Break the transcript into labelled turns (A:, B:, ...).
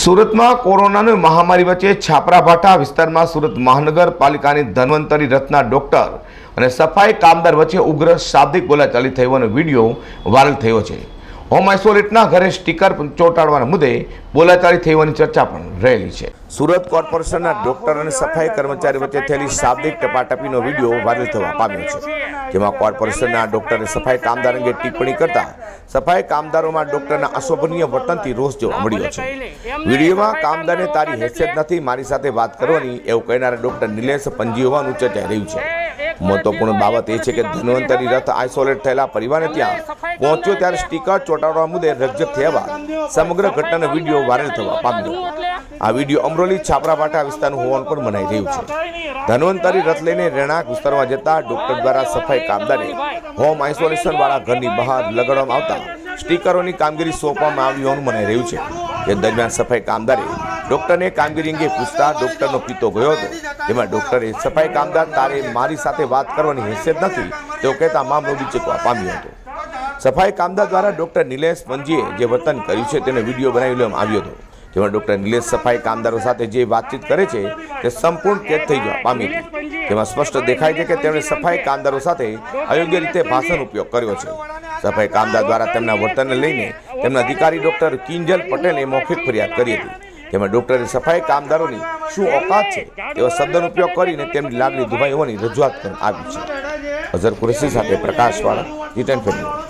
A: સુરતમાં કોરોનાની મહામારી વચ્ચે છાપરાભાઠા વિસ્તારમાં સુરત મહાનગરપાલિકાની ધન્વંતરી રથના ડોક્ટર અને સફાઈ કામદાર વચ્ચે ઉગ્ર શાબ્દિક બોલાચાલી થઈ હોવાનો વીડિયો વાયરલ થયો છે. હોમ આઇસોલેટના ઘરે સ્ટીકર ચોંટાડવાના મુદ્દે બોલાચાલી થઈ હોવાની ચર્ચા પણ રહેલી છે. સુરત કોર્પોરેશનના ડોક્ટર અને સફાઈ કર્મચારી વચ્ચે થયેલી શાબ્દિક ટપાટપીનો વીડિયો વાયરલ થવા પામ્યો છે. જેમાં કોર્પોરેશનના ડોક્ટરે સફાઈ કામદાર અંગે ટિપ્પણી કરતા સફાઈ કામદારોમાં ડોક્ટરના અશોભનીય વર્તનથી રોષ જોવા મળ્યો છે. વિડીયોમાં કામદારને તારી હેસિયત નથી, મારી સાથે વાત કરવાની એવું કહેનારા ડોક્ટર નિલેશ પંજી હોવાનું ચર્ચાઈ રહ્યું છે. મહત્વપૂર્ણ બાબત એ છે કે ધન્વંતરી રથ આઇસોલેટ થયેલા પરિવારને ત્યાં પહોંચ્યો ત્યારે સ્ટીકર ચોંટાડવા મુદ્દે રજૂ થયા બાદ સમગ્ર ઘટનાનો વીડિયો વાયરલ થવા પામ્યો. આ વીડિયો અમરોલી છાપરાપાટા વિસ્તારનું હોવાનું પણ મનાઈ રહ્યું છે. ધન્વંતરી રથ લઈને રહેણાંક વિસ્તારમાં જતા ડોક્ટર દ્વારા સફાઈ કામદારે હોમ આઇસોલેશન વાળા ઘરની બહાર લગાડવામાં આવતા સ્ટીકરોની કામગીરી સોંપવામાં આવી હોવાનું મનાઈ રહ્યું છે. તે દરમિયાન સફાઈ કામદારે ડોક્ટરને કામગીરી અંગે પૂછતા ડોક્ટરનો પિત્તો ગયો હતો. જેમાં ડોક્ટરે સફાઈ કામદાર તારે મારી સાથે વાત કરવાની હેસિયત નથી. તેઓ કહેતા મામલો વિચકવા પામ્યો હતો. સફાઈ કામદાર દ્વારા ડોક્ટર નિલેશ પંજીએ જે વર્તન કર્યું છે તેનો વીડિયો બનાવી લેવામાં આવ્યો હતો. જેમાં ડોક્ટર નિલેશ સફાઈ કામદારો સાથે જે વાતચીત કરે છે તે સંપૂર્ણ કેદ થઈ જવા પામી હતી. તેમાં સ્પષ્ટ દેખાય છે કે તેમણે સફાઈ કામદારો સાથે અયોગ્ય રીતે ભાષણ ઉપયોગ કર્યો છે. સફાઈ કામદાર દ્વારા તેમના વર્તનને લઈને તેમના અધિકારી ડોક્ટર કિંજલ પટેલે મૌખિક ફરિયાદ કરી હતી. જેમાં ડોક્ટરે સફાઈ કામદારોની શું ઓકાત છે? એવો શબ્દનો ઉપયોગ કરીને તેમની લાગણી દુભાઈ હોવાની રજૂઆત કરવામાં આવી છે. અઝર કુરેશી સાથે પ્રકાશવાળા રિટર્ન ફેમિલી